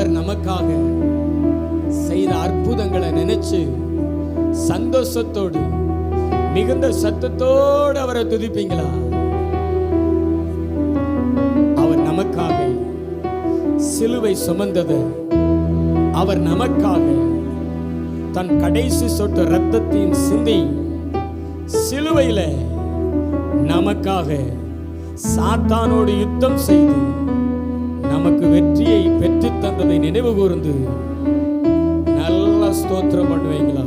அவர் நமக்காக செய்த அற்புதங்களை நினைச்சு சந்தோஷத்தோடு மிகுந்த சத்தத்தோடு அவரை துதிப்பீங்களா? அவர் நமக்காக சிலுவை சுமந்தது. அவர் நமக்காக தன் கடைசி சொட்டு ரத்தத்தின் சிந்தி சிலுவையில நமக்காக சாத்தானோடு யுத்தம் செய்து நமக்கு வெற்றியை பெற்று தந்ததை நினைவு கூர்ந்து நல்ல ஸ்தோத்திரம் பண்ணுவீங்களா?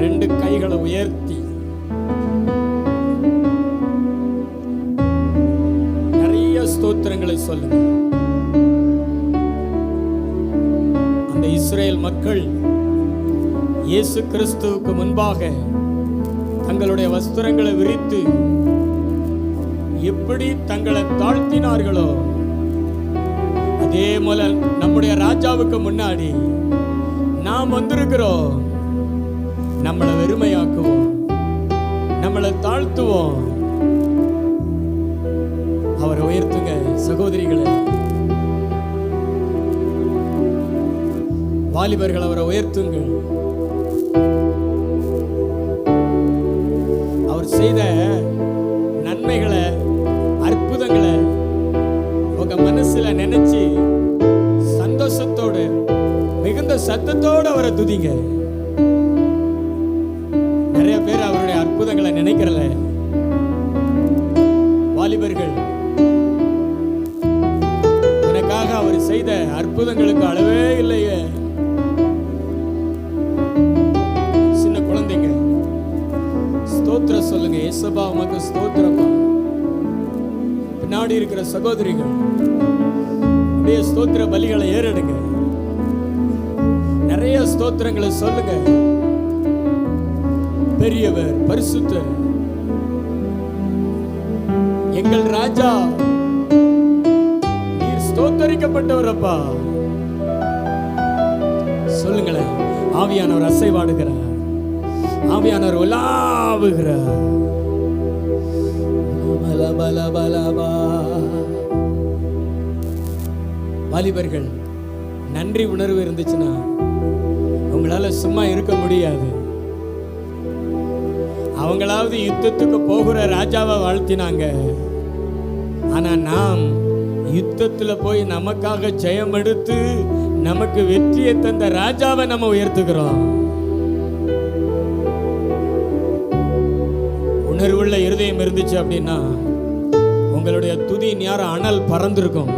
ரெண்டு கைகளை உயர்த்தி. நிறைய ஸ்தோத்திரங்களை சொல்லுங்க. அந்த இஸ்ரேல் மக்கள் இயேசு கிறிஸ்துவுக்கு முன்பாக தங்களுடைய வஸ்திரங்களை விரித்து எப்படி தங்களை தாழ்த்தினார்களோ அதே போல நம்முடைய ராஜாவுக்கு முன்னாடி நாம் வந்திருக்கிறோம். நம்மளை வெறுமையாக்குவோம். நம்மளை தாழ்த்துவோம். அவரை உயர்த்துங்க சகோதரிகளை. வாலிபர்கள் அவரை உயர்த்துங்கள் அவர் செய்த சத்தத்தோடு அவரை துதிங்க. நிறைய பேர் அவருடைய அற்புதங்களை நினைக்கிறல. வாலிபர்கள் உனக்காக அவர் செய்த அற்புதங்களுக்கு அளவே இல்லையே. சின்ன குழந்தைங்க ஸ்தோத்திர சொல்லுங்க. ஏசபா உமக்கு ஸ்தோத்திரப்பா பின்னாடி இருக்கிற சகோதரிகள் அப்படியே ஸ்தோத்திர பலிகளை ஏறெடுங்க. நிறைய ஸ்தோத்திரங்களை சொல்லுங்க. பெரியவர் பரிசுத்தர். எங்கள் ராஜா. நீர் ஸ்தோத்தரிக்கப்பட்டவரப்பா சொல்லுங்களேன். ஆவியானவர் அசைவாடுகிறார். ஆவியானவர் உலாவுகிறார். பல பல பல பா. வாலிபர்கள் நன்றி உணர்வு இருந்துச்சுன்னா உங்களால சும்மா இருக்க முடியாது. அவங்களாவது யுத்தத்துக்கு போகிற ராஜாவை வாழ்த்தினாங்க. ஆனா நாம் யுத்தத்துல போய் நமக்காக ஜெயம் எடுத்து நமக்கு வெற்றியை தந்த ராஜாவை நம்ம உயர்த்துகிறோம். உணர்வுள்ள இருதயம் இருந்துச்சு அப்படின்னா உங்களுடைய துதி நேரம் அனல் பறந்திருக்கும்.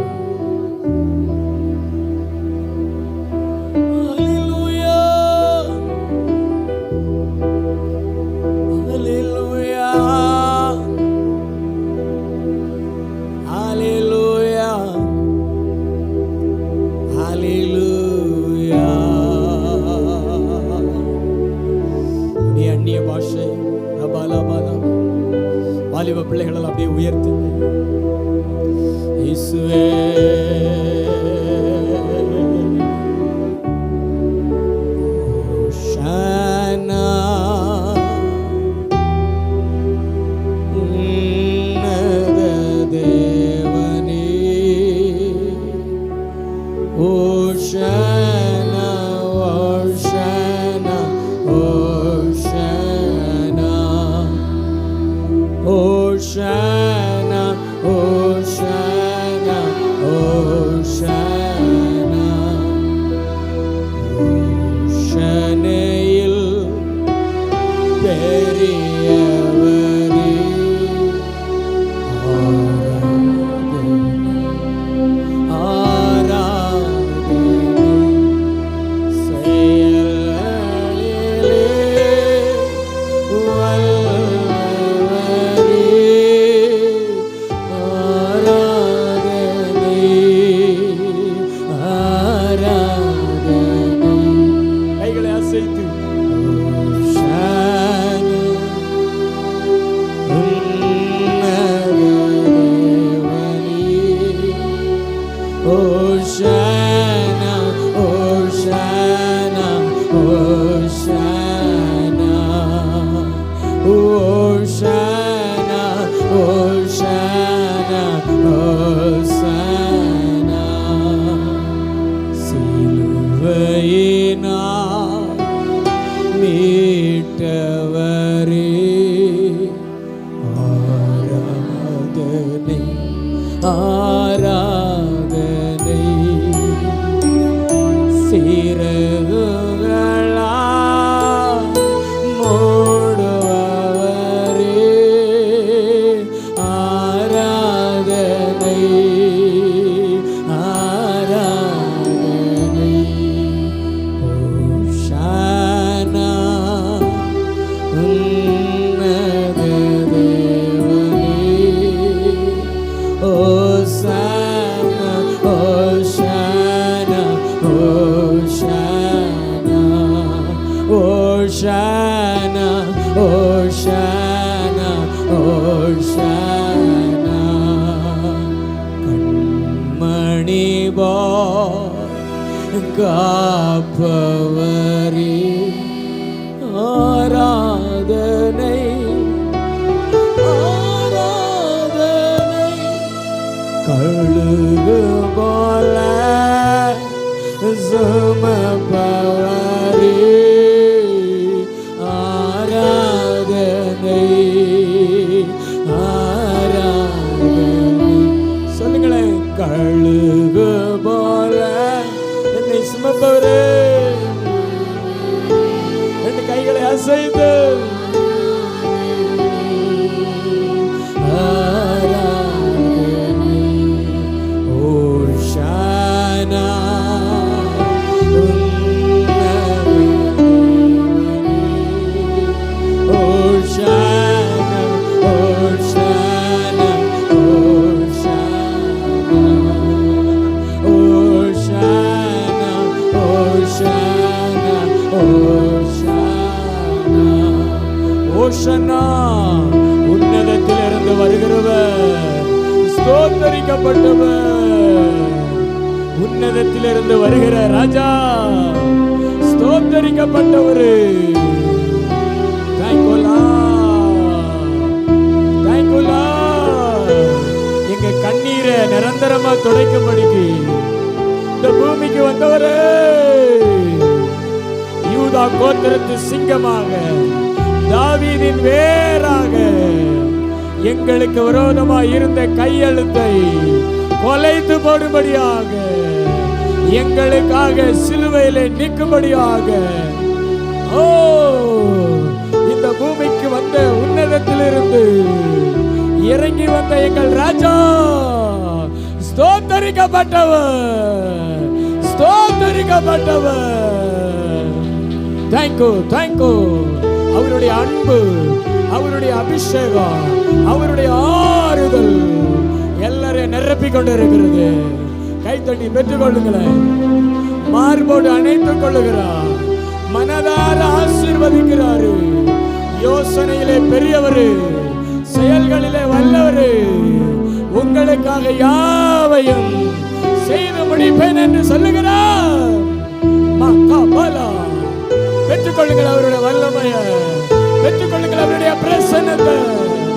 Hare ஓஷானா ஓஷானா ஓஷானா கண்மணி போ காப்பவரே ஆராதனை ஆராதனை கழுகு போல சுமப்பவரே ஓஷனா உன்னதத்திலிருந்து வருகிறவர் ஸ்தோத்தரிக்கப்பட்டவர். உன்னதத்திலிருந்து வருகிற ராஜா ஸ்தோத்தரிக்கப்பட்டவர். எங்க கண்ணீரை நிரந்தரமா துடைக்கும்படிக்கு இந்த பூமிக்கு வந்தவரே. யூதா கோத்திரத்து சிங்கமாக தாவீதின் வேறாக எங்களுக்கு விரோதமாய் இருந்த கையெழுத்தை கொலைத்து போடும்படியாக எங்களுக்காக சிலுவையிலே நிற்கும்படியாக ஓ இந்த பூமிக்கு வந்த உன்னதத்திலிருந்து இறங்கி வந்த எங்கள் ராஜா ஸ்தோத்தரிக்கப்பட்டவர் ஸ்தோத்தரிக்கப்பட்டவர். தேங்க்யூ தேங்க்யூ அவருடைய அன்பு அவருடைய அபிஷேகம் அவருடைய ஆறுதல் எல்லாரையும் நிரப்பிக் கொண்டிருக்கிறது. கைத்தட்டி பெற்றுக் கொள்ளுங்களேன். மார்போடு அணைத்துக் கொள்ளுகிறார். மனதார ஆசீர்வதிக்கிறாரு. யோசனையிலே பெரியவர் செயல்களிலே வல்லவர். உங்களுக்காக யாவையும் செய்து முடிப்பேன் என்று சொல்லுகிறார். மகாபலா. பெற்றுக்கொள்ளுங்கள் அவருடைய வல்லமைய. பெற்றுக்கொள்ளுங்கள் அவருடைய பிரசன்னத்தை.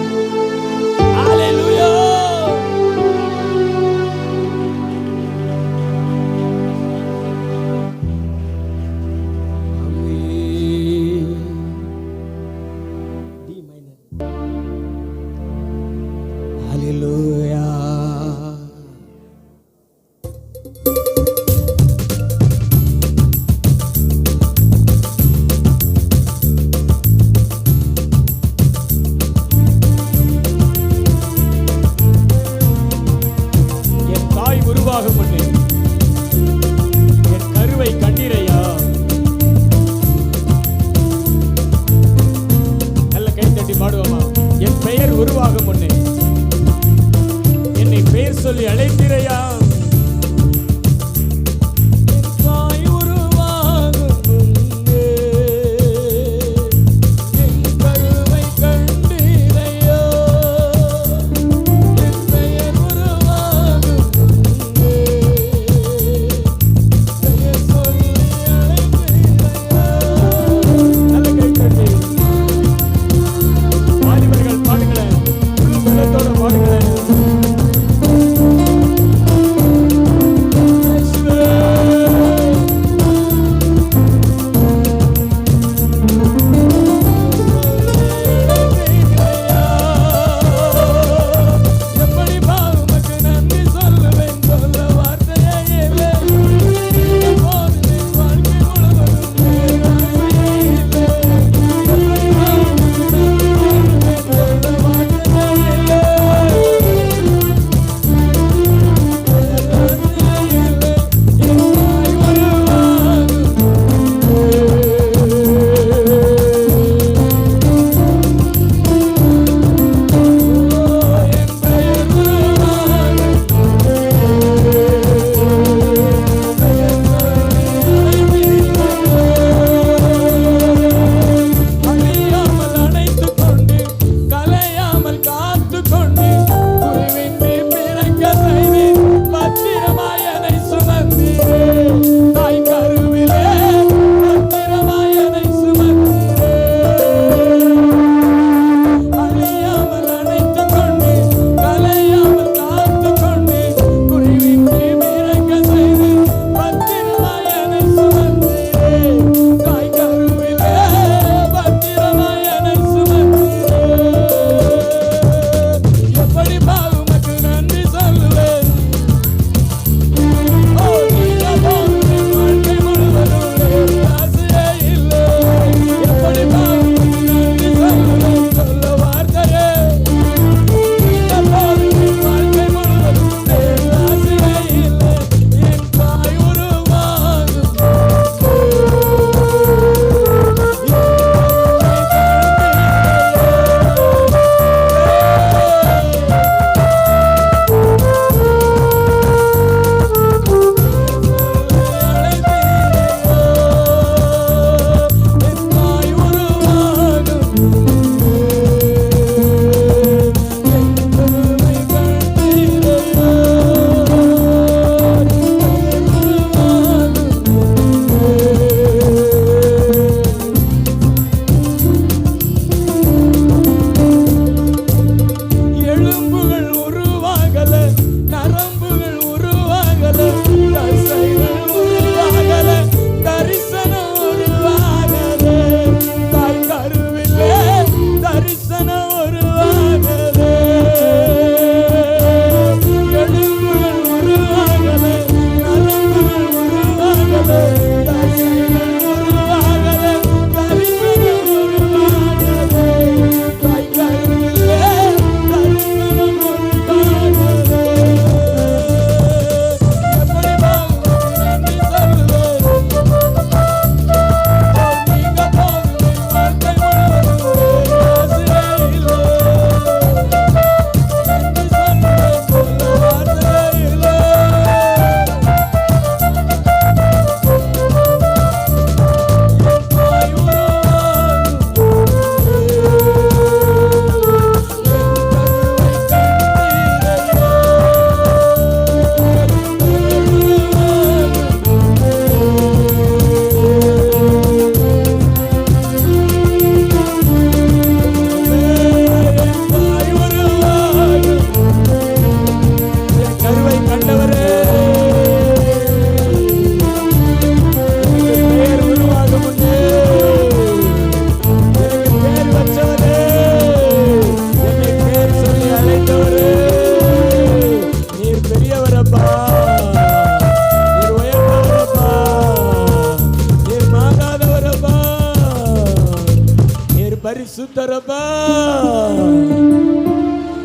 பரிசுத்தரப்பா.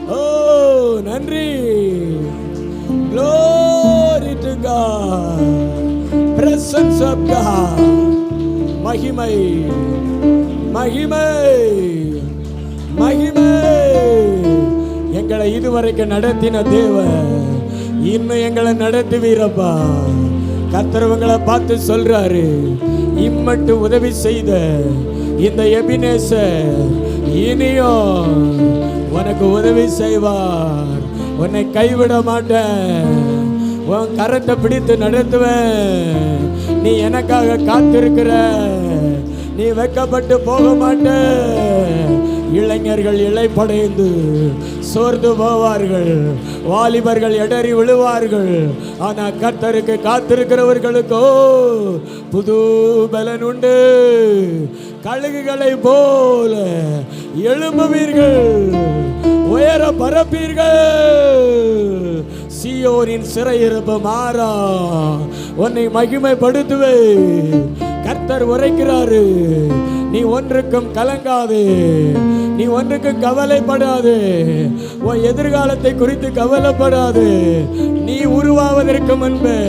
ஓ நன்றி. Glory to God. Presence of God. மகிமை மகிமை மகிமை. எங்களை இதுவரைக்கும் நடத்தின தேவ இன்னும் எங்களை நடத்துவீரப்பா. கத்திரவங்களை பார்த்து சொல்றாரு. இம்மட்டு உதவி செய்த இந்த எபினேசர் இனியும் உனக்கு உதவி செய்வார். உன்னை கைவிட மாட்டேன். உன் கரத்தை பிடித்து நடத்துவேன். நீ எனக்காக காத்திருக்கிற. நீ வெக்கப்பட்டு போக மாட்டேன். இளைஞர்கள் இளைப்படைந்து சோர்ந்து போவார்கள். வாலிபர்கள் இடறி விழுவார்கள். ஆனால் கர்த்தருக்கு காத்திருக்கிறவர்களுக்கோ புது பலன் உண்டு. கழுகுகளை போல எழும்புவீர்கள். உயர பரப்பீர்கள். சியோரின் சிறையிருப்பு மாறா. உன்னை மகிமைப்படுத்துவே கர்த்தர் உரைக்கிறாரு. நீ ஒன்றுக்கும் கலங்காது. நீ ஒன்றுக்கும் கவலைப்படாது. உன் எதிர்காலத்தை குறித்து கவலைப்படாது. நீ உருவாவதற்கு முன்பு.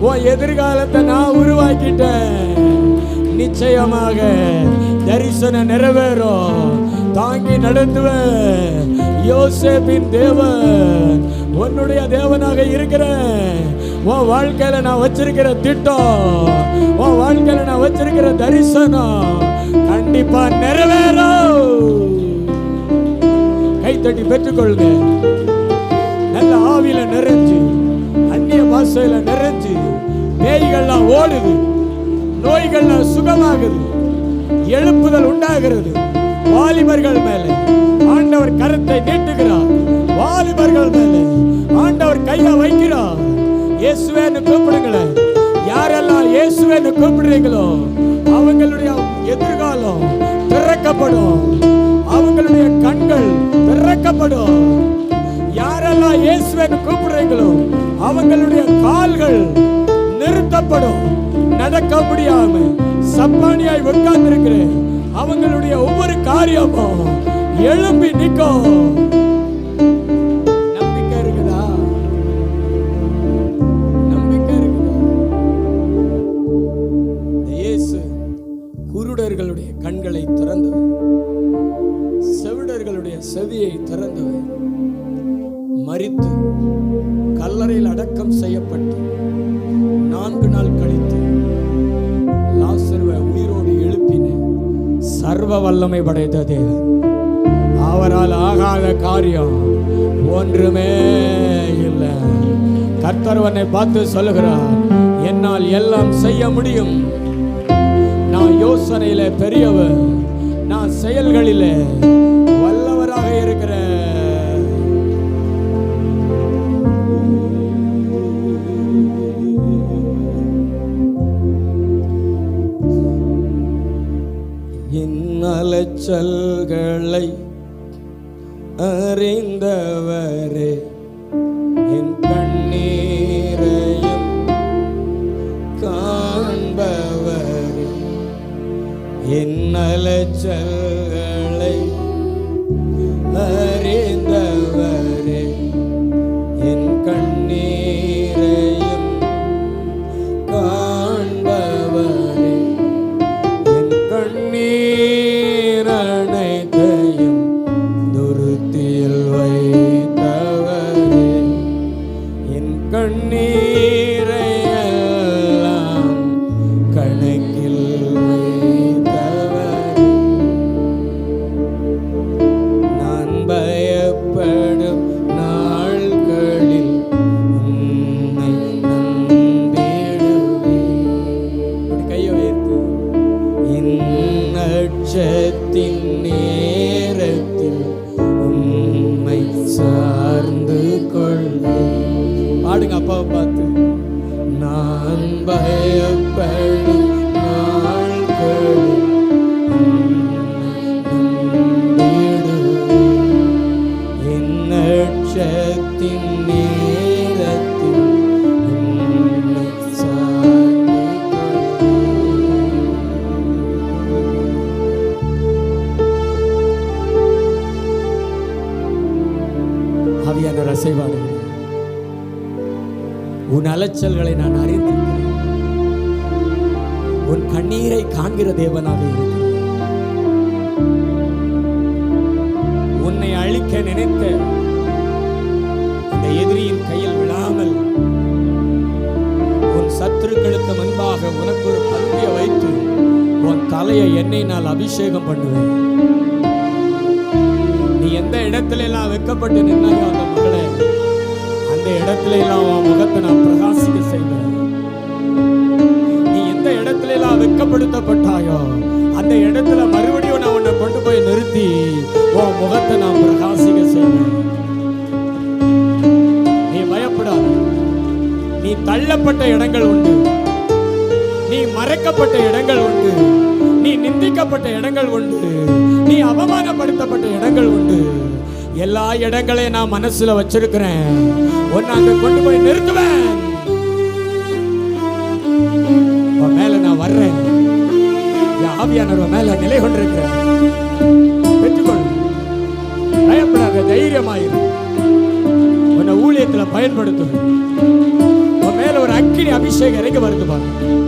உன் எதிர்காலத்தை நான் உருவாக்கிட்டேன். நிச்சயமாக தரிசனம் நிறைவேறும். தாங்கி நடத்துவேன். யோசேப்பின் தேவன் உன்னுடைய தேவனாக இருக்கிறேன். உன் வாழ்க்கையில நான் வச்சிருக்கிற திட்டம் உன் வாழ்க்கையில நான் வச்சிருக்கிற தரிசனம் கண்டிப்பா நிறைவேறும். கைத்தட்டி பெற்றுக்கொள்க. நல்ல ஆவியில நிறைஞ்சு அந்நிய பாஷையில நிறைஞ்சு பேய்கள்லாம் ஓடுது நோய்கள்லாம் சுகமாகுது எழுப்புதல் உண்டாகிறது. வாலிபர்கள் மேலே ஆண்டவர் கரத்தை நீட்டுகிறார். வாலிபர்கள் மேலே ஆண்டவர் கையை வைக்கிறார். இயேசுவேன்னு கூப்பிடுங்களேன் யாரெல்லாம் இயேசுவேன்னு கூப்பிடுறீங்களோ அவங்களுடைய எதிர்காலம் திறக்கப்படும். அவங்களுடைய கண்கள் திறக்கப்படும். யாரெல்லாம் இயேசுவேன்னு கூப்பிடுறீங்களோ அவங்களுடைய கால்கள் நிறுத்தப்படும். நடக்க முடியாம சப்பானியாய் உட்கார்ந்து இருக்கிறேன் அவங்களுடைய ஒவ்வொரு காரியமும் எழும்பி நிற்கும். பார்த்து சொல்லுகிறார் என்னால் எல்லாம் செய்ய முடியும். நான் யோசனையில பெரியவர். நான் செயல்களில வல்லவராக இருக்கிறேன். அலைச்சல்களை அறிந்தவரே அலைச்சல் நேரத்தில் உம்மை சார்ந்து கொள்ளு. பாடுங்க அப்பாவை பார்த்து. நான் பயப்படும் உன் அலைச்சல்களை நான் அறிந்திருக்கிறேன் உன் கண்ணீரை காண்கிற தேவனாக இருக்கிறேன். உன்னை அழிக்க நினைத்த அந்த எதிரியின் கையில் விழாமல் உன் சத்துருக்களுக்கு முன்பாக உனக்கு ஒரு பந்திய வைத்து உன் தலையை என்னை நான் அபிஷேகம் பண்ணுவேன். நீ எந்த இடத்துல எல்லாம் வெக்கப்பட்டு நின்னாயோ அந்த மகளை அந்த இடத்துல எல்லாம் உன் முகத்தை நான் பிரகாசிக்க செய்வேன். நீ எந்த இடத்துல எல்லாம் வெக்கப்படுத்தப்பட்டாயோ அந்த இடத்துல மறுபடியும் நான் உன்னை கொண்டு போய் நிறுத்தி உன் முகத்தை நான் பிரகாசிக்க செய்வேன். நீ பயப்படாத. நீ தள்ளப்பட்ட இடங்கள் உண்டு. நீ மறைக்கப்பட்ட இடங்கள் உண்டு. நீ நிந்திக்கப்பட்ட இடங்கள் உண்டு. நீ அவமானப்படுத்தப்பட்ட இடங்கள் உண்டு. எல்லா இடங்களையும் நான் மனசுல வச்சிருக்கிறேன். ஒன்னு அங்க கொண்டு போய் நிறுத்துவேன். உன் மேல நான் வர்றேன். என் ஆவியானவர் மேல நிலை கொண்டிருக்கிறேன். பெற்றுக்கொள். பயப்படாத தைரியமாயிரு. உன்னை ஊழியத்துல பயன்படுத்துவேன். உன் மேல ஒரு அக்கினி அபிஷேகம் இறங்கி வருது பாருங்க